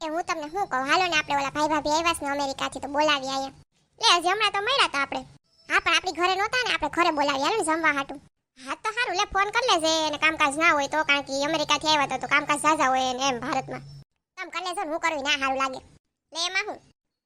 એ હું તમને શું કહું? હાલો ને આપણે ઓલા ભાઈ ભાભી આવ્યા ને અમેરિકાથી તો બોલાવી આયા. લે, હજી હમણાં તો મળ્યા હતા આપણે. હા, પણ આપણી ઘરે નહોતા ને, આપણે ઘરે બોલાવી. હાલો ને જમવા હાટું. હા, તો સારું, લે, ફોન કરી લેજે અને કામકાજ ના હોય તો, કારણ કે અમેરિકાથી આવ્યા હતા તો કામકાજ ઝાઝા હોય ને એમ ભારતમાં. કામ કરી લેજો હું કરવી ના સારું લાગે. લે, એમાં હું?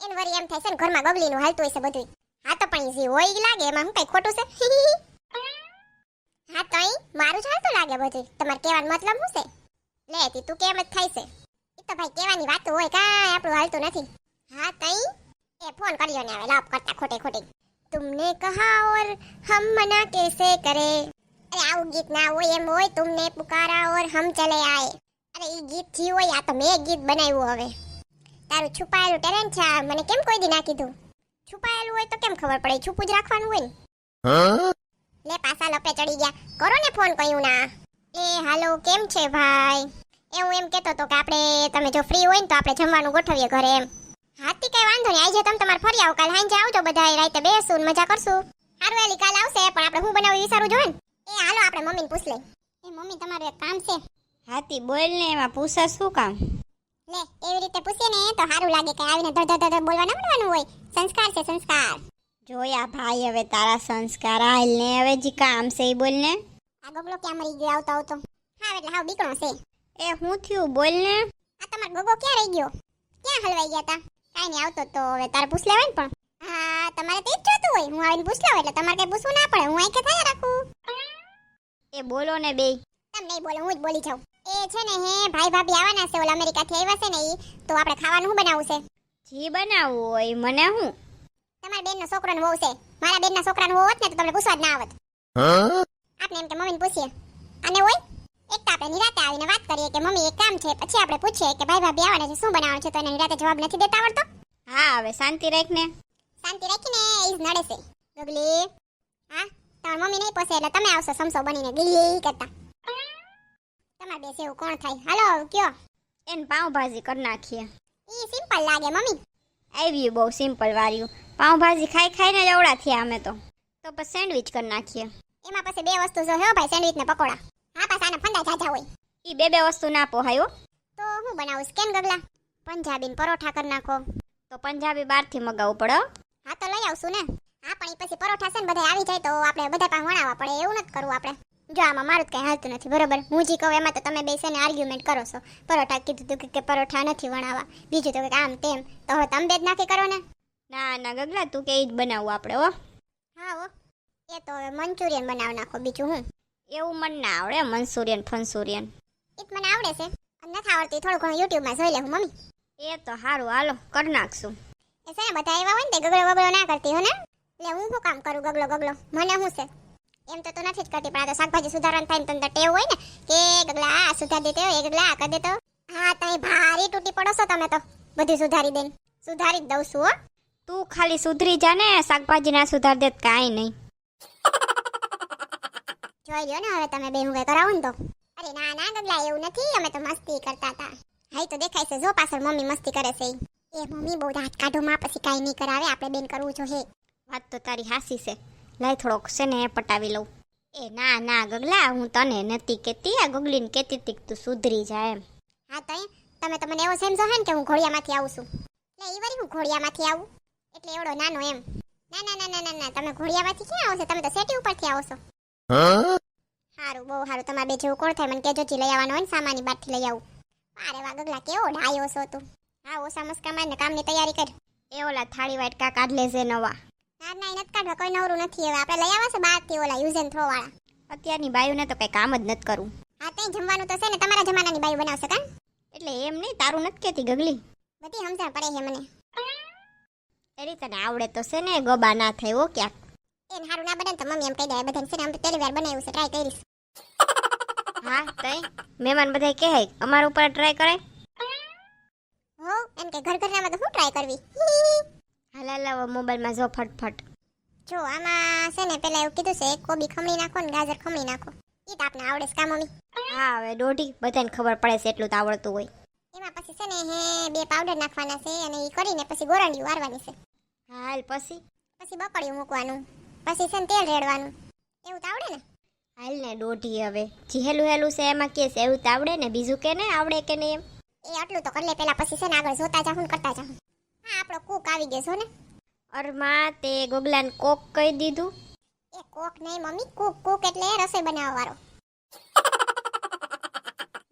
એને વરી એમ થાય છે ને, ઘરમાં ગબલીનું હાલતું હોય બધું હા, તો પણ જે હોય લાગે, એમાં હું કઈ ખોટું છે? હા, તો મારું જ હાલતું લાગે બધું તમારે કહેવાનો મતલબ શું છે? લે તી કેમ જ થાય છે? તો ભાઈ કેવાની વાતો હોય કાંઈ આપણું હાલતું નથી. હા તઈ? એ ફોન કર્યો ને હવે લાભ કરતા ખોટે ખોટે. तुमने કહા ઓર હમ મના कैसे કરે. अरे आओ गीत ना वो एम होय तुमने पुकारा और हम चले आए અરે ઈ ગીત થયું હોય આ તો મેં ગીત બનાવ્યું હવે. તારું છુપાયેલું ટેલેન્ટ છે મને કેમ કોઈ દી ના કીધું? છુપાયેલું હોય તો કેમ ખબર પડે? છુપું જ રાખવાનું હોય ને. લે પાસા લપે ચડી ગયા. કરો ને ફોન કહ્યું ના. એ હાલો કેમ છે ભાઈ? એ હું એમ કહેતો તો કે આપણે તમે જો ફ્રી હોય ને તો આપણે જમવાનું ગોઠવીએ ઘરે એમ. હાથી કઈ વાંધો નહીં આજે તમે તમારે ફરી આવો કાલ હાંજે આવજો બધા રાતે બેસું ને મજા કરશું. હારું એલી કાલ આવશે પણ આપણે હું બનાવી વિચારું જોઈએ ને? એ હાલો આપણે મમ્મીને પૂછ લે એ મમ્મી તમારું એક કામ છે. હાથી બોલ ને એમાં પૂછા શું કામ? લે એવી રીતે પૂછીએ ને તો સારું લાગે કે આવીને ધડ ધડ ધડ બોલવા ના મળવાનું હોય. સંસ્કાર છે સંસ્કાર. જોયા ભાઈ હવે તારા સંસ્કાર હાલ ને હવે જી કામ છે એ બોલ ને. આ ગગલો ક્યાં મરી ગયો આવતો આવતો. હા એટલે હાવ બીકણો છે. એ હું થયું? બોલ ને. આ તમાર ગોગો ક્યાં રહી ગયો? ક્યાં હલવાઈ ગયા તા? કાઈ નહીં આવતો તો. હવે તારે પૂછ લેવાય ને પણ. હા તમારે તે જ જોતું હોય. હું આવીને પૂછ લઉં એટલે તમારે કઈ પૂછવું ના પડે. હું અહીં કે થયા રાખું. એ બોલો ને બે તમે નહીં બોલો હું જ બોલી જાઉં. એ છે ને હે ભાઈ ભાભી આવવાના છે ઓલા અમેરિકાથી આવ્યા છે ને એ તો આપણે ખાવાનું શું બનાવવું છે? જી બનાવવું હોય મને હું? તમારા બેનનો છોકરાનો વહુ છે. મારા બેનના છોકરાનો વહુ હોત ને તો તમને પૂછવા જ ના આવત. આપણે એમ કે મમ્મીને પૂછીએ. અને હોય? એક આપણે નિરાતે આવીને વાત કરીએ કે મમ્મી એક કામ છે. પછી આપણે પૂછીએ કે ભાઈ ભાભી આવવાના છે. શું બનાવવાનું છે? તો એને નિરાતે જવાબ નથી દેતા આવડતો. હા હવે શાંતિ રાખ ને શાંતિ રાખીને ઈ જ નડે છે. ગગલી. હા તમારી મમ્મી નહીં પોસે એટલે તમે આવશો સમસો બનીને. ગીલી કરતા. તમારે બેસે એવું કોણ થાય? હાલો કયો? એને પાઉંભાજી કરી નાખીએ. ઈ સિમ્પલ લાગે મમ્મી. આવ્યું બહુ સિમ્પલ વાર્યું પાઉંભાજી ખાઈ ખાઈને જ અવળા થયા અમે તો. તો પછી સેન્ડવિચ કરી નાખીએ. એમાં પછી બે વસ્તુ જો હે ભાઈ સેન્ડવિચ ને પકોડા. હા પાછા આના ફંદા જાજા હોય. ઈ બે બે વસ્તુ ના પોહાયો તો હું બનાવું કેમ ગગલા? પંજાબી પરોઠા કરી નાખો. તો પંજાબી બહારથી મગાવવું પડે હો. તો લઈ આવશું ને. હા પણ ઈ પછી પરોઠા છે ને બધા આવી જાય તો આપણે બધા પાસે વણાવવા પડે એવું નથી કરવું આપણે. જો આમાં મારું કંઈ હાલતું નથી બરોબર? હું જી કહું એમાં તો તમે બેસીને આર્ગ્યુમેન્ટ કરો છો. પરોઠા કીધું તું કે- પરોઠા નથી વણાવવા. બીજું તો કે આમ તેમ. તો હવે તમે બે જ નાખી કરો ને. ના ના ગગલા તું કે જ બનાવવું આપણે હો. હા હો. એ તો હવે મંચુરિયન બનાવી નાખો બીજું હું. એવું મને ના આવડે મન્સુરિયન ફન્સુરિયન. એ મને આવડે છે. અને નથી આવડતી. થોડું ઘણું યુટ્યુબમાં જોઈ લેવું મમ્મી. એ તો સારું હાલો કરી નાખશું. એ છે ને બધા એવા હોય ને તે ગગલો ગગલો ના કરતી હો ને? એટલે હું શું કામ કરું ગગલો ગગલો મને શું છે? એમ તો તો નથી જ કરતી પણ આ તો શાકભાજી સુધારવાનું થાય ને તમને ટેવ હોય ને કે ગગલા આ સુધાર દેતો એ ગગલા આ કરી દેતો હા તઈ ભારી તૂટી પડો છો તમે તો. બધું સુધારી દઈને સુધારી જ દઉં છું હો. તું ખાલી સુધરી જા ને શાકભાજી ના સુધાર દે કાંઈ નહીં. જોઈ લ્યો ને, હવે તમે બે હું કરાવો ને તો. અરે ના ના ગગલા, એવું નથી. અમે તો મસ્તી કરતા હતા. હાઈ તો દેખાય છે. જો પાછળ મમ્મી મસ્તી કરે છે એ મમ્મી, બહુ દાંત કાઢો માં, પછી કાઈ નહીં કરાવે. આપણે બેન કરવું જોઈએ. વાત તો તારી હાસી છે. લાય થોડોક છે ને પટાવી લઉં. એ ના ના ગગલા, હું તને નથી કેતી આ ગગલીને કેતી તી કે તું સુધરી જાય એમ. હા, તો તમે તો મને એવો સમજો હે ને કે હું ઘોડિયામાંથી આવું છું. એટલે એ વળી હું ઘોડિયામાંથી આવું? એટલે એવડો નાનો એમ. ના ના ના ના ના. તમે ઘોડિયામાંથી ક્યાં આવો છો? તમે તો સેટી ઉપરથી આવો છો. સારું બહુ સારું તમારે બે જેવું કોણ થાય? મને કેજો જી લઈ આવવાનો હોય ને સામાની બારથી લઈ આવું. અરે વાહ ગગલા કેવો ડાયો છો તું? હા ઓસા મસ્કા મારને કામની તૈયારી કર. એ ઓલા થાળી વાટકા કાઢ લેજે નવા. ના ના એ નથી કાઢવા. કોઈ નવરું નથી હવે. આપણે લઈ આવવા છે બહારથી ઓલા યુઝ એન્ડ થ્રો વાળા. અત્યારની બાયુને તો કઈ કામ જ નથી કરવું હા ત્યાં જમવાનું તો છે ને તમારા જમાનાની બાયુ બનાવશે કાં? એટલે એમ નહીં તારું નથી કેતી ગગલી. બધી સમજણ પડે છે મને. એરી તને આવડે તો છે ને ગોબા ના થાય ઓ ક્યાંક. એને સારું ના બને તો મમ્મી એમ કહી દે બધાને છે ને અમે પહેલી વાર બનાવ્યું છે ટ્રાય કરીશ. હા તઈ? મહેમાન બધા કહે અમારા ઉપર ટ્રાય કરે હો એમ કે ઘર ઘરનામાં તો હું ટ્રાય કરવી? હાલ લાવો મોબાઈલમાં જો ફટફટ. જો આમાં છે ને પેલા એવું કીધું છે કોબી ખમણી નાખો ને ગાજર ખમણી નાખો. ઈ તો આપને આવડે છે કા મમ્મી? હા હવે દોઢી. બધાને ખબર પડે છે એટલું તો આવડતું હોય. એમાં પછી છે ને હે બે પાવડર નાખવાના છે અને ઈ કરીને પછી ગોરંડિયું વારવાની છે. હાલ પછી? પછી બકડિયું મૂકવાનું. પછી છે ને તેલ રેડવાનું. એવું તો આવડે ને? હાલ ને દોઢી હવે. હેલું હેલું છે એમાં કે છે એવું તો આવડે ને? બીજું કે ને? આવડે કે નહીં એ આટલું તો કરી લે પેલા પછી છે ને આગળ જોતા જાહું ને કરતા જાહું હા આપણો કૂક આવી ગયો છો ને. અરમાં તે ગોગલાને કોક કહી દીધું. એ કોક નહીં મમ્મી કૂક કૂક એટલે રસોઈ બનાવવા વાળો.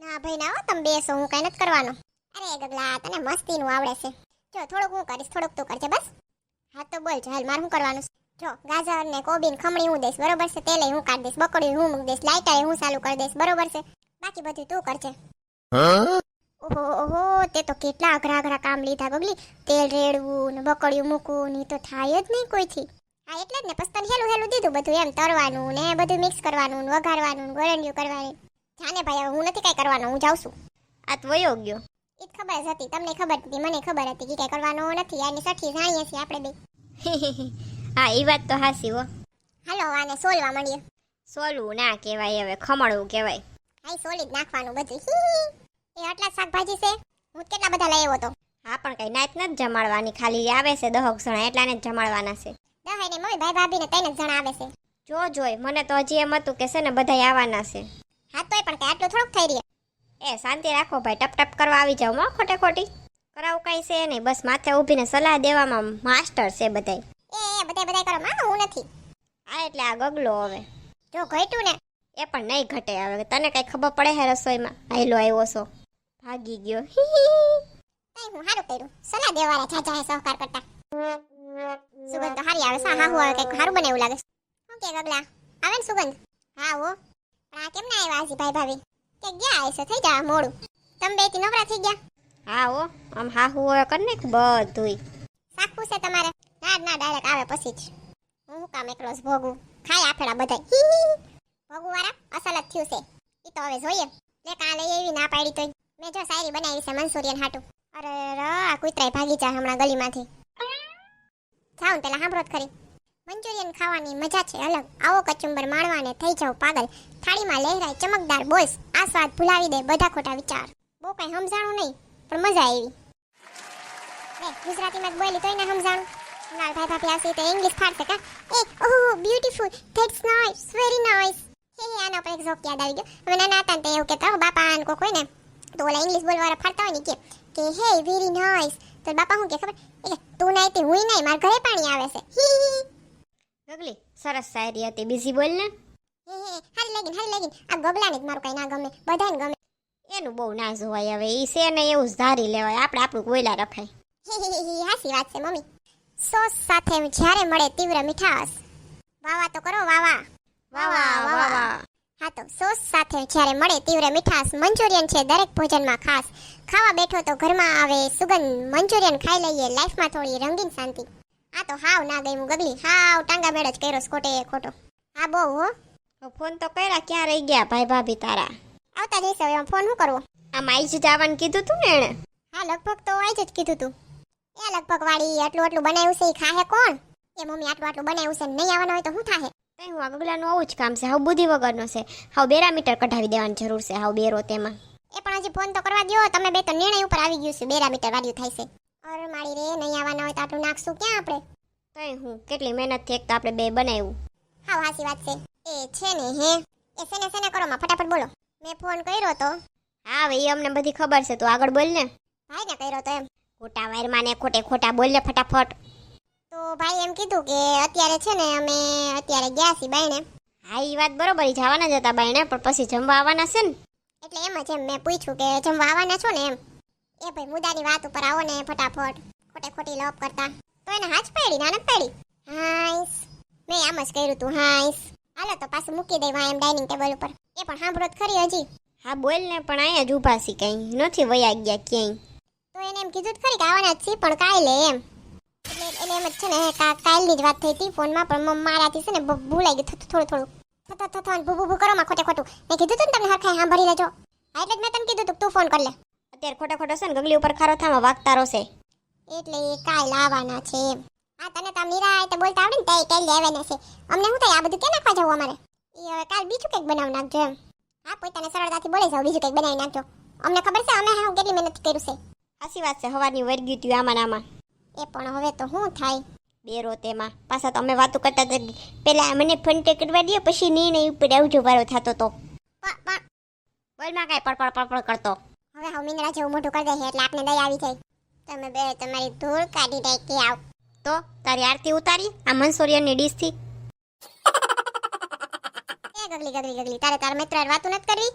ના ભાઈ ના હો તમે બેસો હું કઈ નથી કરવાનું. અરે ગગલા તને મસ્તીનું આવડે છે. જો થોડુંક હું કરીશ થોડુંક તું કરજે બસ. હા તો બોલ ચાલ મારે શું કરવાનું છે? જો ગાજર ને કોબીન ખમણી હું દઈશ બરોબર છે? તેલે હું કાઢી દઈશ બકડી હું મૂકી દઈશ લાઈટા હું ચાલુ કરી દઈશ બરોબર છે? બાકી બધું તું કરજે. ઓહો ઓહો તે તો કેટલા અઘરા અઘરા કામ લીધા ગગલી. તેલ રેડવું ને બકડિયું મૂકવું ને તો થાય જ નહીં કોઈથી. હા એટલે જ ને પછી તને હેલું હેલું દીધું બધું એમ તરવાનું ને બધું મિક્સ કરવાનું ને વઘારવાનું ને ગોરંડિયું કરવાની. જાને ભાઈ હવે હું નથી કાંઈ કરવાનો હું જાઉં છું. આ તો વયો ગયો. એ ખબર જ હતી તમને ખબર હતી મને ખબર હતી કે કાંઈ કરવાનો નથી આની સઠી જાણીએ છીએ આપણે બે. હા એ વાત તો હાસી હો. હાલો આને સોલવા માંડીએ. સોલવું ના કહેવાય હવે ખમણવું કહેવાય. હાઈ સોલી જ નાખવાનું બધું. એ આટલા શાકભાજી છે? હું કેટલા બધા લઈ આવ્યો તો હા પણ કઈ નાત નથી જમાડવાની ખાલી આવે છે દહક જણા એટલાને જ જમાડવાના છે. દહાઈ ને મમ્મી ભાઈ ભાભી ને ત્રણ જણા આવે છે. જો જોઈ મને તો હજી એમ હતું કે છે ને બધા આવવાના છે. હા તોય પણ કઈ આટલું થોડુંક થઈ રહ્યું એ શાંતિ રાખો ભાઈ ટપ ટપ કરવા આવી જાવ મો ખોટે ખોટી. કરાવું કઈ છે નહીં બસ માથે ઊભીને સલાહ દેવામાં માસ્ટર છે બધાય એ એ બધા બધા કરો માં હું નથી. આ એટલે આ ગગલો હવે. જો ઘટ્યું ને, એ પણ નહીં ઘટે હવે. તને કઈ ખબર પડે હે રસોઈમાં? આયલો આવ્યો છો. ભાગી ગયો. તઈ હું હારું કર્યું. સલાહ દેવાળા જાજા સહકાર કરતા. સુગંધ તો હારી આવે સા હાહુ આવે કંઈક હારું બને એવું લાગે શું કે ગગલા? આવે ને સુગંધ? હા, હો. પણ આ કેમ ના આવ્યા આજી ભાઈ ભાભી? કે ગયા હશે? થઈ જા મોડું. તમે બેથી નવરા થઈ ગયા? હા, હો. આમ હાહુ કર ને બધુંય. સાખું છે તમારે? ના ના ડાયરેક્ટ આવે પછી જ. હું કામ એકલો જ ભોગું. ખાય આફેડા બધા. ભોગું વાળા અસલ જ થયું છે. એ તો હવે જોઈએ. લે કાલે એવી ના પાડી તોય. મેં જો શાયરી બનાવી છે મંસૂરિયન હાટું. અરે, ર, આ કૂતરાય ભાગી જાય હમણાં ગલીમાંથી. જાઉં પેલા સાંભળો ખરી. મંચુરિયન ખાવાની મજા છે અલગ. આવો કચુંબર માણવાને થઈ જાવ પાગલ. થાળીમાં લહેરાય ચમકદાર બોલ્સ આ સ્વાદ ભૂલાવી દે બધા ખોટા વિચાર. બહુ કઈ સમજાણું નહીં, પણ મજા આવી. ગુજરાતીમાં બોલી તોય ને સમજાણું. નાલ ભાઈ ભાભી આવશે તો ઇંગ્લિશ ફાડશે કા એ ઓહ beautiful that's nice very nice હે હે આના પર એક જોક યાદ આવી ગયો હવે નાના હતા ને એવું કહેતા હો, બાપા આને કોક હોય ને તો ઓલા ઇંગ્લિશ બોલવાળા ફાડતા હોય ને કે કે હે વેરી નાઇસ તો બાપા હું કે ખબર એ તું નહીં તે હું નહીં મારા ઘરે પાણી આવે છે. હી. ગગલી સરસ શાયરી હતી. બીજી બોલ ને. હે હે હારી લાગીને હારી લાગીને. આ ગબલાને જ મારું કઈ ના ગમે. બધાને ગમે. એનું બહુ ના જોવાય હવે. એ છે ને એવું જ ધારી લેવાય. આપણે આપણું કોયલા રખાય. હાસી વાત છે મમ્મી. સોસ સાથે જ્યારે મળે તીવ્ર મીઠાશ. વાવા તો કરો વાવા. વાવા વાહ હા તો સોસ સાથે જ્યારે મળે તીવ્ર મીઠાશ મંચુરિયન છે દરેક ભોજનમાં ખાસ. ખાવા બેઠો તો ઘરમાં આવે સુગંધ. મંચુરિયન ખાઈ લઈએ લાઈફમાં થોડી રંગીન શાંતિ. આ તો હાવ ના ગઈ હું ગગલી. હાવ ટાંગા મેળ જ કર્યો છે ખોટે ખોટો. હા બહુ હો. ફોન તો કર્યા ક્યાં રહી ગયા ભાઈ ભાભી તારા? આવતા જઈશ હવે ફોન શું કરવો? આમ આઈ જ જવાનું કીધું તું ને એણે? હા લગભગ તો આજ જ કીધું તું. એ લગભગ વાળી આટલું આટલું બનાવ્યું છે એ ખાહે કોણ? એ મમ્મી આટલું આટલું બનાવ્યું છે ને નહીં આવવાનું હોય તો શું થાહે? તઈ હું આ ગગલાનું આવું જ કામ છે હાવ બુદ્ધિ વગરનો છે. હાવ બેરા મીટર કઢાવી દેવાની જરૂર છે હાવ બેરો તેમાં. એ પણ હજી ફોન તો કરવા દ્યો તમે બે તો નિર્ણય ઉપર આવી ગયું છે બેરા મીટર વાળ્યું થાય છે. અરે મારી રે નહીં આવવાના હોય તો આટલું નાખશું ક્યાં આપણે? કઈ હું કેટલી મહેનતથી એક તો આપણે બે બનાવ્યું. હાવ હાસી વાત છે. એ છે ને હે એ સેને સેને કરો માં ફટાફટ બોલો. મેં ફોન કર્યો તો. હા હવે ઈ અમને બધી ખબર છે તું આગળ બોલ ને. ભાઈને કર્યો તો એમ. ખોટા વાયરમાં ને ખોટે ખોટા બોલે ફટાફટ. તો ભાઈ એમ કીધું કે અત્યારે છે ને અમે અત્યારે ગયા છીએ બાયણે. હા એ વાત બરોબર જવાના જ હતા બાઈને પણ પછી જમવા આવવાના છે ને? એટલે એમ જ એમ મેં પૂછ્યું કે જમવા આવવાના છો ને એમ? એ ભાઈ મુદ્દાની વાત ઉપર આવો ને ફટાફટ. ખોટે ખોટી લોપ કરતા. તો એને હાચ પાડી ના નથી પાડી. હાઈસ મેં આમ જ કર્યું તું હાઈસ હાલો તો પાછું મૂકી દેવા એમ ડાઇનિંગ ટેબલ ઉપર. એ પણ સાંભળો ખરી હજી. હા બોલ ને પણ અહીંયા જ ઊભા છીએ કઈ નથી વયા ગયા ક્યાંય. તો એને એમ કીધું ખરી કે આવવાના જ છીએ પણ કાલે એમ. એટલે એને એમ જ છે ને કાલની જ વાત થઈ હતી ફોનમાં પણ મારાથી છે ને ભૂલાઈ ગયું થતું થોડું થોડું. થતો થતો ભૂ ભૂ કરો માં ખોટે ખોટું. મેં કીધું તું ને તમને હરખાઈ સાંભળી લેજો. હા એટલે જ મેં તમને કીધું તું તું ફોન કર લે. અત્યારે ખોટો ખોટો છે ને ગગલી ઉપર ખારો થામાં વાગતા રહેશે એટલે એ કાલ આવવાના છે એમ. હા તને તો મીરા નિરાય તો બોલતા આવડે ને તે કાલ લેવાના છે. અમને શું થાય આ બધું કે નાખવા જવું અમારે? એ હવે કાલ બીજું કંઈક બનાવી નાખજો એમ. હા પોતાને સરળતાથી બોલે જાવ બીજું કંઈક બનાવી નાખજો. અમને ખબર છે અમે હા કેટલી મહેનત કર્યું છે. સાચી વાત છે હવાની વર્ગ્યું ત્યું આમાં આમાં. એ પણ હવે તો શું થાય? બેરો તેમાં. પાછા તો અમે વાતો કરતા હતા પહેલાં મને પે કરવા દે પછી નિર્ણય ઉપર આવજો વારો થતો તો. બોલમાં કાંઈ પડપડ પડપડ કરતો. હવે હું મીંદડા જેવું મોઢું કરી દે છે એટલે આપને દયા આવી જાય. તમે બે તમારી ધૂળ કાઢી નાખી આવ. તો તારી આરતી ઉતારી આ મંસૂરિયનની ડીશથી એ ગગલી ગગલી ગગલી તારે તારા મિત્ર વાતું નથી કરવી?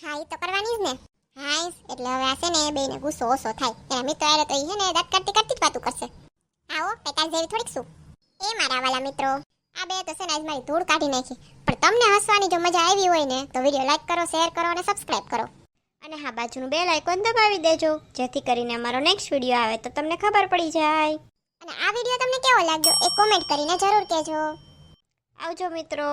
હા એ તો કરવાની જ ને. હા ઈસ, એટલે હવે આ ને બેને ગુસ્સો ઓછો થાય. એના મિત્ર આરે તો છે ને દાંત કરતી કરતી વાતું કરશે. આવો કઈ જેવી થોડીક શું? એ મારા વાલા મિત્રો આ બે તો છે ને આજ મારી ધૂળ કાઢી નાખી. પણ તમને હસવાની જો મજા આવી હોય ને તો વીડિયો લાઈક કરો શેર કરો અને સબસ્ક્રાઇબ કરો. અને હા બાજુનું બેલ આઇકોન દબાવી દેજો જેથી કરીને અમારો નેક્સ્ટ વીડિયો આવે તો તમને ખબર પડી જાય. અને આ વીડિયો તમને કેવો લાગ્યો એ કોમેન્ટ કરીને જરૂર કહેજો. આવજો મિત્રો.